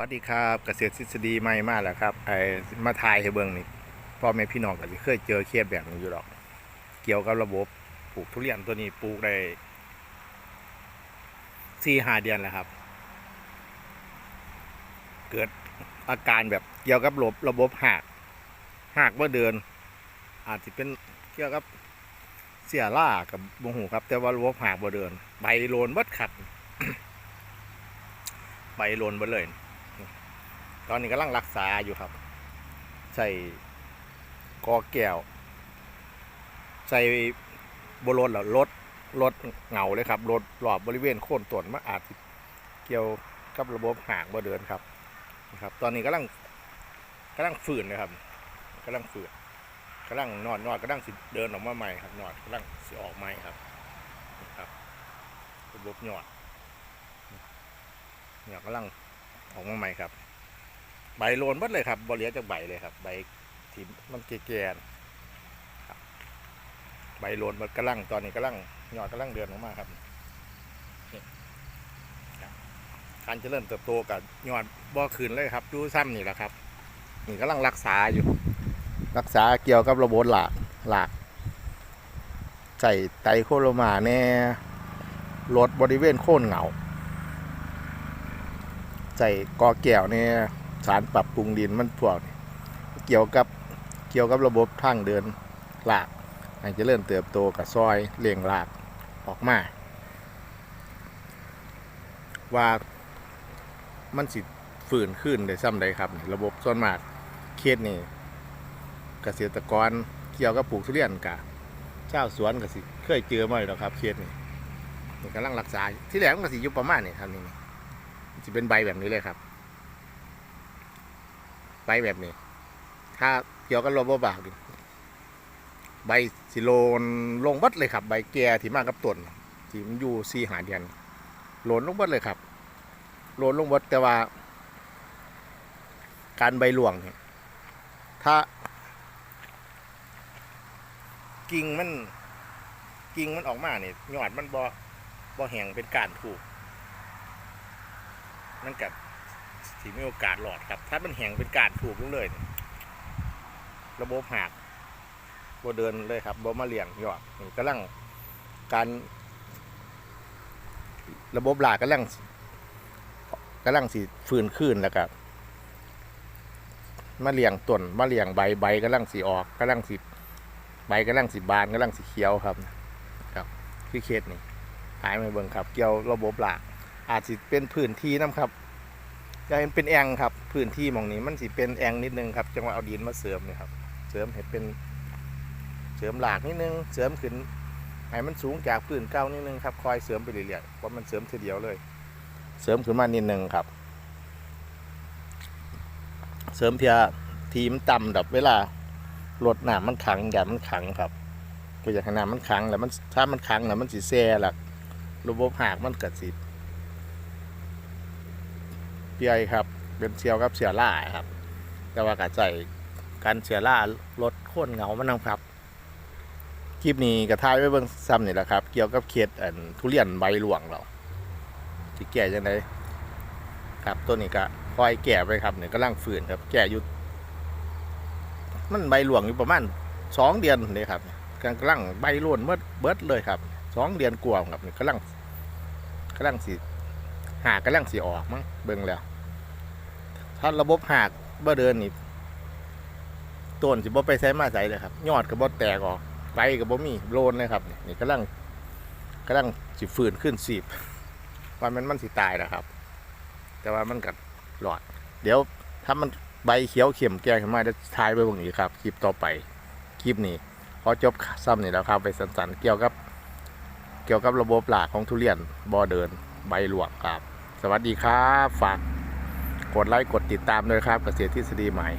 วัสดีครับเกษตรทฤษฎีใหม่มากแล้วครับไอ้มาทายให้เบิ่งนี่พ่อแม่พี่น้องก็สิเคยเจอเคสแบบนี้อยู่หรอก เกี่ยวกับระบบปลูกทุเรียนตัวนี้ปลูกได้สี่ห้าเดือนแล้วครับ เกิดอาการแบบเกี่ยวกับระบบระบบหักหักเมื่อเดือนอาจจะเป็นเกี่ยวกับเสียล่ากับบ่หูครับ แต่ว่าระบบหักบ่เดิน ใบโลนเบิดขัด ใบโลนเบิดเลย ตอนนี้กำลังรักษาอยู่ครับ ใส่กอแก้ว ใส่บรถแล้วรถรถเหงาเลยครับรถรอบบริเวณโค่นต้นมาอาจเกี่ยวกับระบบหางบ่เดินครับนะครับ ตอนนี้กำลังกำลังฝืนนะครับกำลังฝืนกำลังนอนนอนกำลังสิเดินออกมาใหม่ครับนอนกำลังสิออกใหม่ครับนะครับระบบหยอดหยอดกำลังออกมาใหม่ครับ ใบโลนหมดเลยครับบริเวณจากใบเลยครับ ใบที่มันแก่ๆนะครับใบโลนมันกำลังตอนนี้กำลังยอดกำลังเดือนออกมาครับการเจริญเติบโตกับยอดบ่อคืนเลยครับดูซ้ำนี่แหละครับ นี่กำลังรักษาอยู่ รักษาเกี่ยวกับระบบหลากหลากใส่ไตรโคโรมาแน่ลดบริเวณโค่นเหงาใส่กอแก้วเนี่ย สารปรับปรุงดินมันพวกนี่เกี่ยวกับเกี่ยวกับระบบทางเดินหลากให้เจริญเติบโตกับซอยเลี้ยงหลากออกมาว่ามันสิฝืนขึ้นได้ซ้ำใดครับ ระบบส่วนมากเคสนี่เกษตรกรเกี่ยวกับปลูกทุเรียนกะเจ้าสวนกสิเคยเจอมาอยู่แล้วครับเคสนี่นี่กำลังรักษาที่แรกมันก็สิยู่ประมาณนี้ครับนี่จะเป็นใบแบบนี้เลยครับ ใบแบบนี้ ถ้าเกี่ยวกับโรบอบากดิใบสิโลนลงบัดเลยครับ ใบแก่ที่มากกับต้นที่มันอยู่ซีหาเดือนโลนลงบัดเลยครับโลนลงบัดแต่ว่า การใบหลวงเนี่ยถ้า กิ่งมันกิ่งมันออกมาเนี่ยยอดมันบ่บ่แห้งเป็นการถูกมันกับ ที่มีโอกาสหลอดครับ ถ้ามันแห้งเป็นการถูกลงเลย ระบบหักโบเดินเลยครับโบมาเลี้ยงหยอดนี่กำลังการระบบหลากกำลังกำลังสิฟื้นขึ้นแล้วก็มาเลี้ยงต้นมาเลี้ยงใบใบกำลังสีออกกำลังสิใบกำลังสิบานกำลังสีเขียวครับ ครับคือเคสนี่หายมาเบิ่งครับ เกี่ยวระบบหลากอาจสิเป็นพื้นที่น้ำครับ จะเห็นเป็นแองครับ พื้นที่มองนี้มันสิเป็นแองนิดนึงครับจังหวะเอาดินมาเสริมนี่ครับ เสริมให้เป็นเสริมหลากนิดนึง เสริมขึ้นให้มันสูงจากพื้นเก้านิดนึงครับคอยเสริมไปเรื่อยๆเพราะมันเสริมทีเดียวเลย เสริมขึ้นมานิดนึงครับ เสริมเพียทีมต่ำดับเวลารดน้ำมันขังอย่ามันขังครับก็อยากให้น้ำมันขังแล้วมันถ้ามันขังแล้วมันสิแซ่หลักระบบหากมันเกิดสิ เปียครับ เป็นเซียวกับเสียล่าครับ แต่ว่ากะใจการเสียล่ารถโค่นเงามันนะครับ คลิปนี้กระทายไว้เบิ่งซ้ำนี่แหละครับ เกี่ยวกับเขตอันทุเรียนใบหลวงเราที่แก่จังไดครับตัวนี้ก็คอยแก่ไปครับเนี่ยกำลังฝืนครับ แก่อยู่มันใบหลวงอยู่ประมาณสองเดือนเลยครับกำลังใบร่วนเบิดเบิดเลยครับสองเดือนกว่าครับนี่กำลังกำลังสี หากกำลังสีออกมั้งเบิ่งแล้ว ถ้าระบบหากบ่เดินนี่ต้นสิบ่ไปใช้มาใส่เลยครับ ยอดก็บ่แตกออกใบก็บ่มีโลนเลยครับ นี่กำลังกำลังสิฟื้นขึ้นสีบว่ามันมันสิตายแล้วครับ แต่ว่ามันก็หลอด เดี๋ยวถ้ามันใบเขียวเข็มแก่ขึ้นมาจะทายไปบางนี้ครับคลิปต่อไปคลิปนี้พอจบซ้ำนี่แล้วครับไปสันๆเกี่ยวกับ เกี่ยวกับระบบหลากของทุเรียนบ่เดินใบหลวงครับ สวัสดีครับ ฝากกดไลค์กดติดตามด้วยครับเกษตรทฤษฎีใหม่